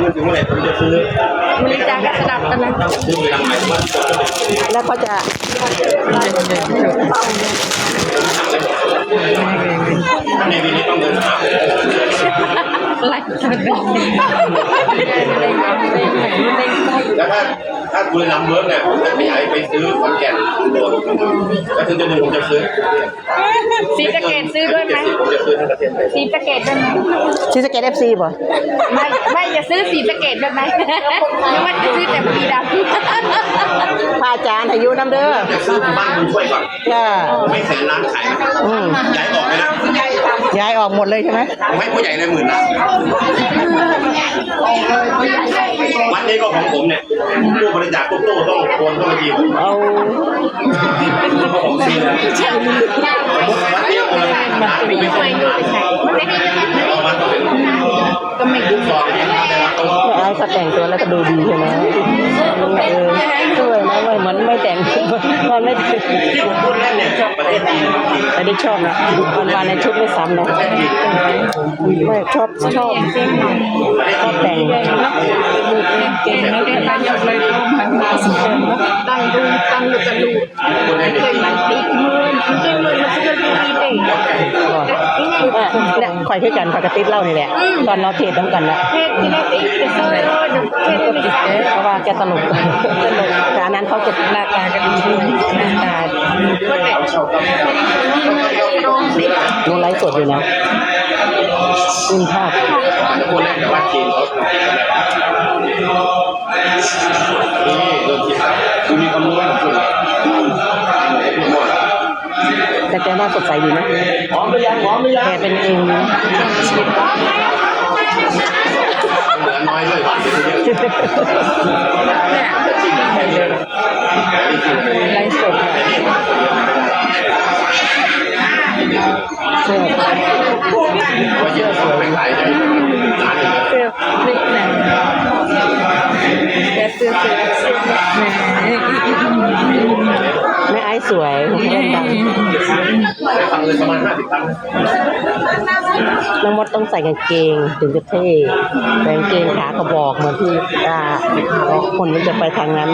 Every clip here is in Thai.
เงินถึงเมื่อไหร่ผมจะซื้อบริจาคก็สลับกันนะซื้อไปทำไมแล้วเขาจะในวีนี้ต้องเดินหา ไล่กันไปแล้วถ้าถ้าบุรีรัมย์เวิร์กเนี่ยผมจะขยายไปซื้อคอนแก่นแล้วถึงจะหนึ่งผมจะซื้อสีสะเกตซื้อด้วยไหมผมจะซื้อทั้งประเทศเลยสีสะเกตด้วยไหมซีสะเกตเอฟซีป่ะไม่ไม่จะซื้อสีสะเกตด้วยไหมหรือว่าจะซื้อแต่ปีดำพระอาจารย์อายุน้ำเด้อจะซื้อบ้านคุณช่วยก่อนจ้าไม่แสนล้านขายนะอืมย้ายออกไหมนะ ย้ายออกหมดเลยใช่ไหมผมให้ผู้ใหญ่เลยหมื่นนะวัดนี้ก็ของผมเนี่ยตู้บริจาคตู้ตู้ต้องโอนต้องมาดีผมเอาผมซื้อแล้ววัดนี้คนละล้านหนึ่งไม่ทำไมใช่ ต้องแม่ไอ้เขาแต่งตัวแล้วก็ดูดีใช่ไหมเออสวยนะไม่เหมือนไม่แต่งมันไม่แต่งที่ผมพูดเล่นเนี่ยประเทศจีนแต่ได้ชอบนะวันวานในชุดไม่ซ้ำนะประไม่ชอบชอบชอบแต่งเก่งแล้วเรียนการยกเลยมาสุดตั้งดูตั้งดูกันดูเคยมันตีมือเคยมือมันจะเป็นตีเด็ก ก่อนเนี่ย คอยช่วยกันคอยกระติดเหล่านี่แหละ ตอนเราเทศต้องกันนะเทศที่ได้ตีจะซื้อเดี๋ยวเทศไม่ใช่เพราะว่าแกตลกตลกแต่อันนั้นเขาจะหน้าตาก็ดีด้วยหน้าตาก็เด็กดูไลฟ์สดอยู่นะอึ้งภาพจะพูดเล่นแต่ว่าจีนเขา แต่แกหน้าสดใสดีนะหอมหรือยังหอมหรือยังแกเป็นเองเหลือน้อยเลยเยอะจริงแค่นี้นะจริงไลฟ์สดอะเสื้อว่าเยอะสวยไปขายได้ร้านหนึ่งเสื้อนิดหนึ่งแต่เสื้อเสื้อเสื้อแหมแม่ไอ้ สวยเล่นดังได้ฟังเลยประมาณห้าสิบครั้งน้องมดต้องใส่กางเกงถึงจะเท่แต่กางเกงขากระบอกเหมือนที่ตาคนมันจะไปทางนั้น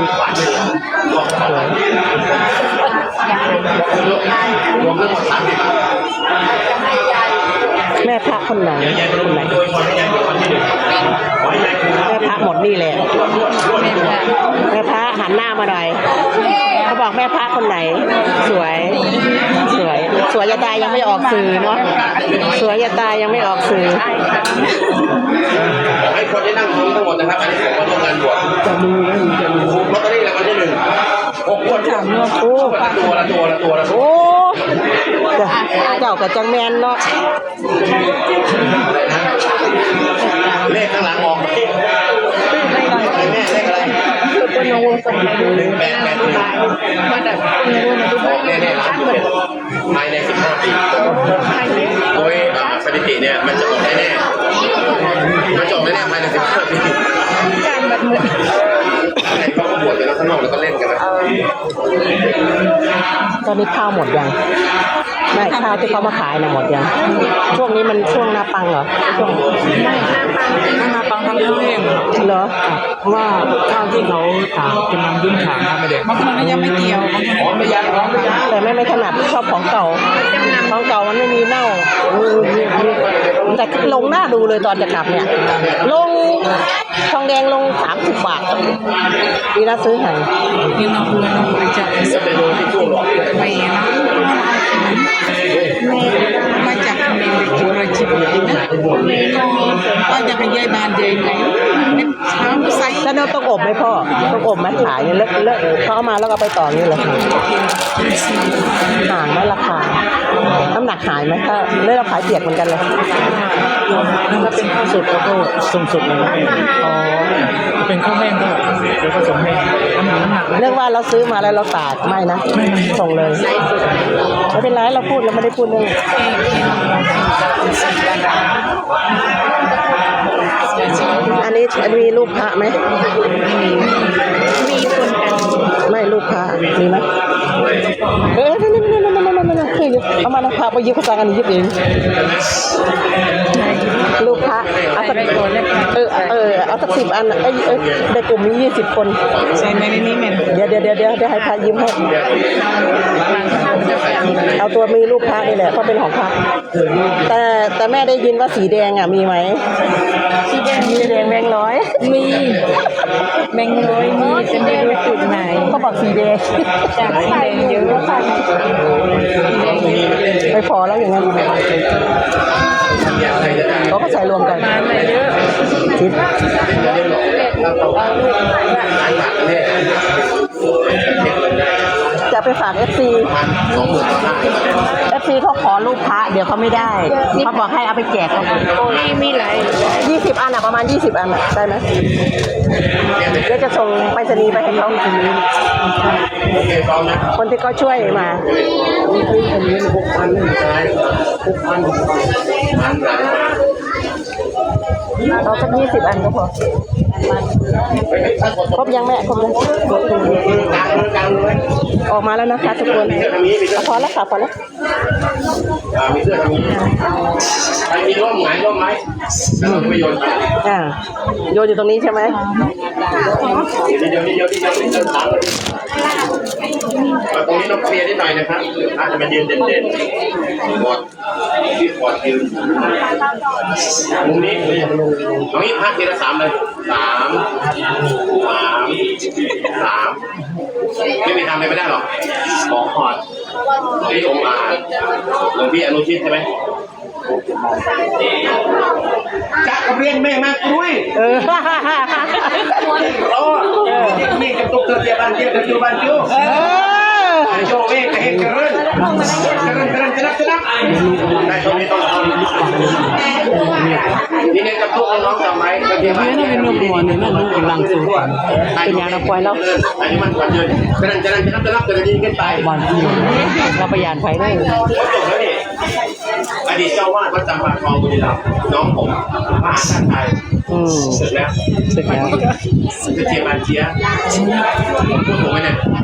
สวยรวมทั้งหมดสามสิบแม่พระคนไหนยายคเป็นนไหน ไหน สวย สวย สวยจะตายยังไม่ออกสื่อเนาะสวยจะตายยังไม่ออกสื่อให้คนได้นั่งทั้งหมดนะครับอันนี้ผมมาร่วมงานบวชจะมีนะจะมีถูกลอตเตอรี่รางวัลที่หนึ่งหกคนโอ้ตัวละตัวละตัวละตัวโอ้จ้ะเจ้ากับจังแมนเนาะ อะไรนะเลขข้างหลังออกเลขอะไรแม่เลขอะไร ตัวน้องวงสมัยหนึ่งแปดแปดหนึ่งมาแบบคนรู้มาดูออกแน่ๆล้านเปอร์เซ็นต์ภายในสิบห้าปีโดยสถิติเนี่ยมันจะออกแน่ๆมันจะออกแน่ๆภายในสิบห้าปีการแบบเหมือนเขาก็บวชกันแล้วข้างนอกแล้วก็เล่นกันนะตอนนี้ข้าวหมดยัง ไม่ข้าวที่เขามาขายนะหมดยังช่วงนี้มันช่วงหน้าปังเหรอช่วงถ้ามาปังทำข้าวเองเหรอเพราะว่าข้าวที่เขาถางกำลังยุ่งถางทำไปเด็กบางคนก็ยังไม่เกี่ยวบางคนหอมไม่ยันหอมไม่ยันแต่ไม่ไม่ถนัดชอบของเก่าของเก่ามันไม่มีเน่าอืมแต่ลงหน้าดูเลยตอนจะกลับเนี่ย ลงทองแดงลงสามสิบบาทดีนะซื้อให้นี่น้องคุณน้องบริจาคจะ มาแล้วก็เอาไปต่อนี่เลยห่างไหมราคา น้ำหนักหายไหมถ้าเลือกเราขายเปียกเหมือนกันเลยถ้าเป็นข้าวสดแล้วก็ส่งสดเลยอ๋อเป็นข้าวแห้งก็เดี๋ยวก็ส่งให้น้ำหนักน้ำหนักเรื่องว่าเราซื้อมาแล้วเราตากไม่นะส่งเลยไม่เป็นไรเราพูดเราไม่ได้พูดเรื่องอันนี้อันนี้มีรูปพระไหมมีคนกัน ไม่ลูกค้ามีไหมเออนี่นี่นี่นี่นี่นี่นี่คือเอามานะพาไปยิบกระซังอันนี้ยิบเอง รูปพระเอาสักเออเออเอาสักสิบอันเอ้ยเอ้ยในกลุ่มมียี่สิบคนใส่ในนี้แม่นเดี๋ยวเดี๋ยวเดี๋ยวเดี๋ยวเดี๋ยวให้พระยิ้มให้เอาตัวมีรูปพระนี่แหละเพราะเป็นของพระแต่แต่แม่ได้ยินว่าสีแดงอะมีไหมสีแดงมีแดงแบงค์ร้อย มีแบงค์ร้อยมีจะไม่รู้จุดไหนเขาบอกสีแดงจากสีแดงเยอะสีแดงเยอะไม่พอแล้วอย่างนั้นเขาก็ใส่รวมกันมาเลยเยอะชิดจะไปฝากเอฟซีสองหมื่นห้าเอฟซีเขาขอรูปพระเดี๋ยวเขาไม่ได้เขาบอกให้เอาไปแจกเขามีมีหลายยี่สิบอันอะประมาณยี่สิบอันอะได้ไหมเดี๋ยวจะส่งไปรษณีย์ไปให้เขาโอเคพร้อมนะคนที่เขาช่วยมาหกพันใช่หกพันพันหลาย เอาสักยี่สิบอันก็พอครบยังแม่ครบยังออกมาแล้วนะคะทุกคนพอแล้วค่ะพอแล้วมีเสื้อทางนี้ใครมีร่มไหนร่มไหมแล้วเราไปโยนอ่าโยนอยู่ตรงนี้ใช่ไหมเดี๋ยวทีเดี๋ยวทีเดี๋ยวทีเดี๋ยวถามเลย ตรงนี้ต้องเคลียร์นิดหน่อยนะครับอาจจะมายืนเด่นๆบอดที่บอดยืนมุมนี้ตรงนี้พักทีละสามเลยสามสามสามไม่มีทำอะไรไม่ได้หรอกขอขอดนี่องค์อาหลวงพี่อนุชิตใช่ไหมจักรเรียนแม่มากกรุยเออโอ้นี่กับตุ๊กเตียบันเตียกับจูบันจู เออโจเวกเห็นกระเรินกระเรินกระเรินกระเรินกระเรินได้ตรงนี้ต้องเอานี่เนี่ยกับตุ๊กน้องจำไหมกับเตียบันนี่เป็นนมหัวนี่นั่นลูกกำลังสูงเป็นยางระปล่อยแล้วอันนี้มันก่อนยืนกระเรินกระเรินกระเรินกระเรินกระเรินขึ้นไปบ้านที่เราประหยัดไฟได้จบแล้วนี่อดีตเจ้าวาดวัดจำปาทองบุรีรัมย์น้องผมมหาชาติไทยอืมเสร็จแล้วเสร็จแล้วจะเจียบันเชียพูดถูกไหมเนี่ยผมก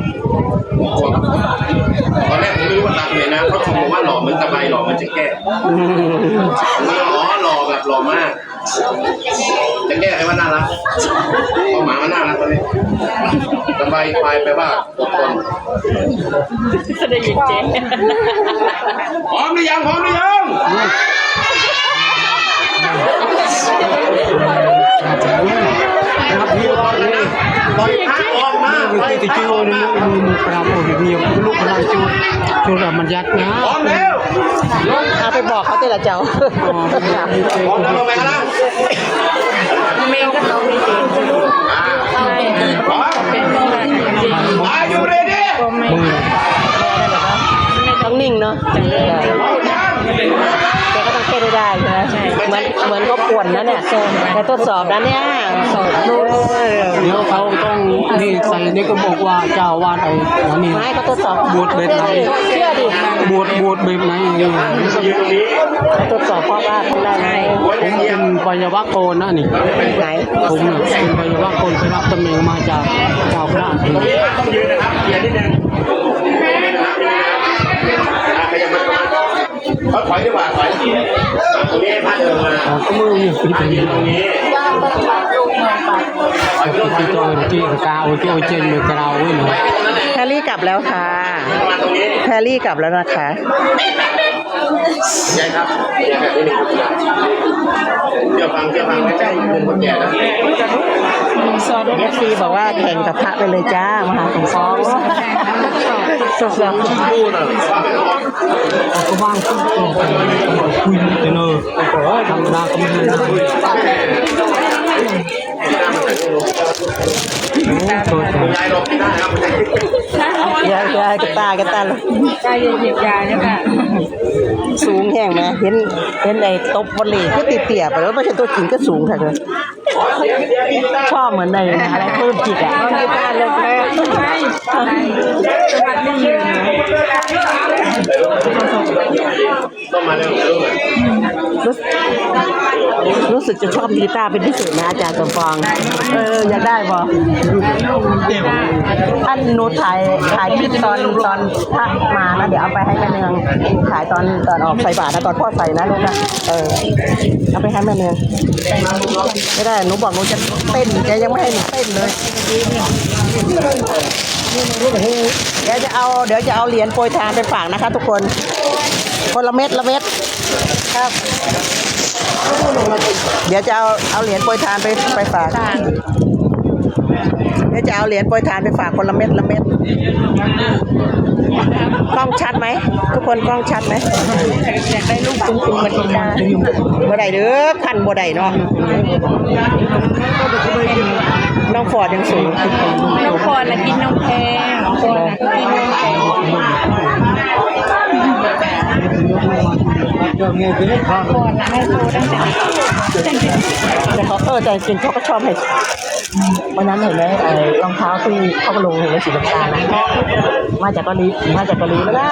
ลัว ตอนแรกผมไม่รู้ว่าตาเลยนะเขาชมผมว่าหล่อเหมือนตะไบหล่อเหมือนจะแก้อืมอ๋อหล่อแบบหล่อมาก จะแก้ให้ว่าน่ารักเพราะหมามันน่ารักตอนนี้ตะไบควายแปลว่าอดทนจะได้ยินเจ๊พร้อมหรือยังพร้อมหรือยังปล่อยพระออกมาปล่อย ที่ พระ จู ออก นี่ มา ลูกมือป ราบโอ้ยเงียบลูกกำลังจูจูแล้วมันยัดนะพร้อมแล้วเอาไปบอกเขาเตละเจ้าพร้อมแล้วลงไปกันนะเมย์ก็ต้องมีเจ๊จะรู้พร้อมเป็นเมื่อจริง Are you ready ก็ไม่ต้องนิ่งเนาะ แกก็ต้องเต้นให้ได้ใช่ไหมเหมือนเหมือนเขาป่วนนะเนี่ยแต่ทดสอบนะเนี่ยสอบลูกเดี๋ยวเขาต้องนี่ใส่นี่ก็บอกว่าเจ้าวาดไอ้หัวนี่ไม่เขาทดสอบบวชแบบไหนเชื่อดิบวชบวชแบบไหนนี่ยืนตรงนี้ทดสอบพ่อว่าทำได้ไหมหัวผมเยียเป็มนปัญญวัคโกนนะนี่ไหนผมเนี่ยเป็นปัญญวัคโกนไปรับตำแหน่งมาจากเจ้าพระเองตรงนี้ต้องยืนนะครับเกียร์นิดนึงขยับมา เขาถอยดีกว่าถอยทีตรงนี้ให้พระเดินมาอ๋อก็มือเนี่ยเป็นตัวยืนี้นตรงนี้ถอยไปตรงนี้ตรงนั้แพรรี่กลับแล้วค่ะ แพรรี่กลับแล้วนะคะใช่ครับใช่แบบนี้เดี๋ยวฟังเดี๋ยวฟังไม่ใช่เงินคนแก่นะสอนเอฟซีบอกว่าแข่งกับพระไปเลยจ้ามหาสมปอง สดส ดพูดอะเขาก็ว่างคุยคุยแต่เนอะธรรมดาก็ไม่ได้ตัวคุณยายหลบได้ครับยายยายกระตากระตาเลยใจเย็นหยิบยาเนี่ยค่ะสูงแห้งไหมเห็นเห็นไอ้ตบวอลเลย์ก็ตีเตี่ยไปแล้วไม่ใช่ตัวจริงก็สูงค่ะเลยชอบเหมือนในอะไรเพิ่มจิตอะเอาใน รู้สึกรู้สึกจะชอบกีตาร์เป็นพิเศษนะอาจารย์สมปอง เออ อยากได้บ่ท่านหนูถ่ายถ่ายคลิปตอนตอนพระมาแล้วเดี๋ยวเอาไปให้แม่เนืองถ่ายตอนตอนออกใส่บาตรนะตอนพ่อใส่นะลูกนะเออเอาไปให้แม่เนืองไม่ได้หนูบอกหนูจะเต้นแกยังไม่ให้หนูเต้นเลยเดี๋ยวจะเอาเดี๋ยวจะเอาเหรียญโปรยทานไปฝากนะคะทุกคน คนละเม็ดละเม็ดครับ เดี๋ยวจะเอาเอาเหรียญโปรยทานไปไปฝากเดี๋ยวจะเอาเหรียญโปรยทานไปฝากคนละเม็ดละเม็ดกล้องชัดไหมทุกคนกล้องชัดไหมอยากได้ลูกตุ้มๆเหมือนกันบ่ได้เด้อพันบ่ได้เนาะน้องฟอร์ดยังสูงน้องพรน่ะกินน้องแพงน้องพรน่ะกินน้องแพง พรน่ะให้โตตั้งแต่แต่เขาเออแต่จริงเขาก็ชอบเห็นวันนั้นเห็นไหมไอ้รองเท้าที่เขาก็ลงเห็นไหมสีน้ำตาลนะมาจากเกาหลีมาจากเกาหลีแล้วนะ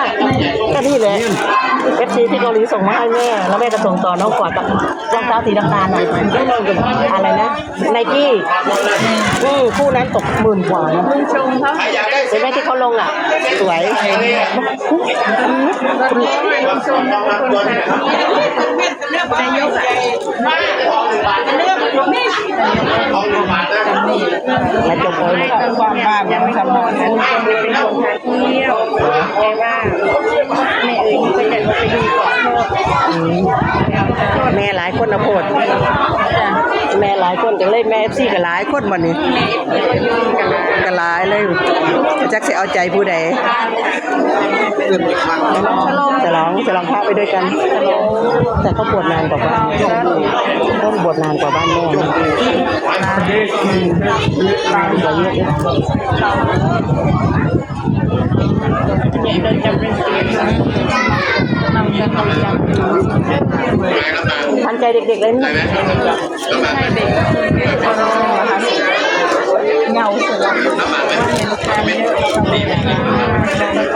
ก็นี่แหละ เอฟซีที่เกาหลีส่งมาให้แม่ แล้วแม่ก็ส่งต่อน้องฟอร์ดกับรองเท้าสีน้ำตาลน่ะอะไรนะไนกี้อือคู่นั้นตกหมื่นกว่านะชมเขาใครอยากได้เห็นไหมที่เขาลงอะ สวยชมเขาค นไทยนายกอะของหนึ่งบาทนะและจบเลยความบายังไม่ทำนอนนะเป็นคนพาเที่ยวแต่ว่าแม่เอ๋ยก็จะไปดูก่อนแม่หลายคนนะโพดายคนจังเลยแม่เอฟซีก็หลายคนวันนี้ก็หลายเลยจักสิเอาใจผู้ใดจะร้องจะร้องพาไปด้วยกัน แต่เขาบวชนานกว่าบ้านต้องบวชนานกว่าบ้านแม่นะนานกว่ยอะเลยเราจะเป็นเสียง ทันใจเด็กๆเลยนะให้เด็กเงาเสือ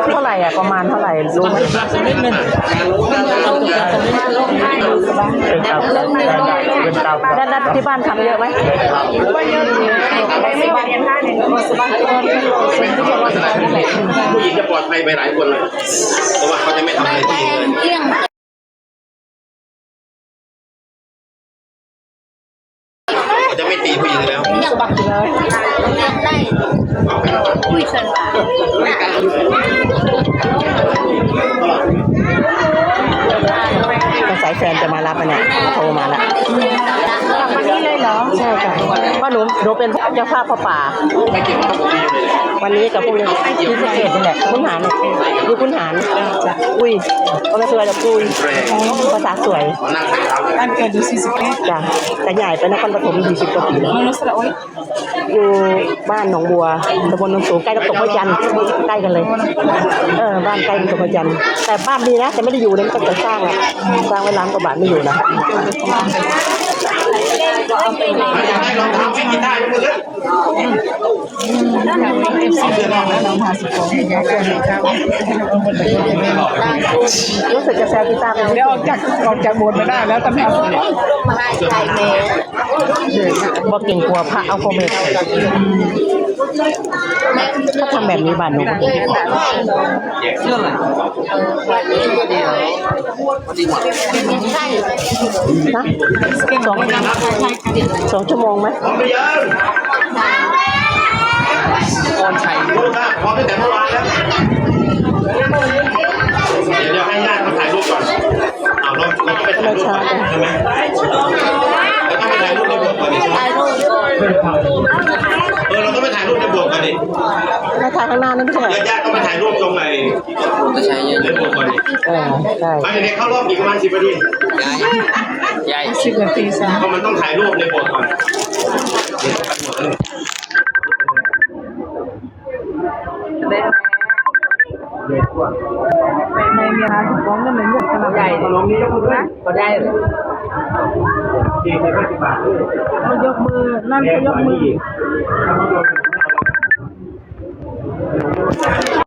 เท่าไหร่อะประมาณเท่าไหร่รู้ไหมเป็นเก่าเป็นเก่าด้านด้านที่บ้านทำเยอะไหมก็เยอะอยู่ไม่ไม่เรียนท่าเนี่ยสบายตัวที่เราสิ่งที่เราทำนั่นแหละผู้ หญิงจะปลอดภัยไปหลายคนเลยเพราะว่าเขาจะไม่ทำอะไรผู้หญิงเลยเขาจะไม่ตีผู้หญิงแล้วสบักเลยคุยสนว่าก็สายแฟนจะมารับอะเนี่ยโทรมาละวันนี้เลยเหรอ ใช่ค่ะเพราะหนูหนูเป็นเจ้าภาพพ่อป่า ไม่เกี่ยวกับผู้หญิงเลยวันนี้กับพวกนี้ที่สะเกตนี่แหละคุณหารเนี่ยอยู่คุณหารอุ้ยก็ไม่สวยแต่ปุ้ยภาษาสวยมานั่งใส่เท้าเลยบ้านเกิดอยู่41จ้ะแต่ใหญ่ไปนครปฐมยี่สิบกว่าปีมนุษย์ละโอ้ยอยู่บ้านหนองบัวตำบลหนองสูงใกล้กับตกพระจันทร์ใกล้กันเลย เออบ้านใกล้กับตกพระจันทร์แต่บ้านดีนะแต่ไม่ได้อยู่เลยมันก็จะสร้างอะสร้างไว้ล้านกว่าบาทไม่อยู่นะ ให้รองเท้าไม่กินได้ทุกคนเลยรู้สึกจะแซวกีตาไปเดี๋ยวออกจากออกจากโบสถ์ไม่ได้แล้วตำแหน่งบอกเก่งกลัวพระเอาโคเมตถ้าทำแบบนี้บ้านหนูก็เก่ง นะสองสองชั่วโมงไหมพร้อมไปยังก่อนไข่รูปนะพร้อมตั้งแต่เมื่อวานแล้วเดี๋ยวให้ญาติมาถ่ายรูปก่อนเอาเราเราก็ไปถ่ายรูปก่อนใช่ไหมเราต้องไปถ่ายรูปในบวกก่อนดิเออเราก็ไปถ่ายรูปในบวกก่อนดิไม่างข้างหน้านั่นใช่เหรอญาติญาติก็มาถ่ายรูปตรงไหนในบวกก่อนดิเออใช่ไปเด็กๆเข้ารอบอีกประมาณสิบนาที 10นาทีซะเพราะมันต้องถ่ายรูปในบวกก่อนเดี๋ยวกันหมดเลยได้ไหมไม่ไม่มีร้านของก็เหมือนกับขนาดใหญ่ลองนี้ยกมือด้วยก็ได้เลยสี่สิบห้าสิบบาทเขายกมือ นั่นก็ยกมือถ้า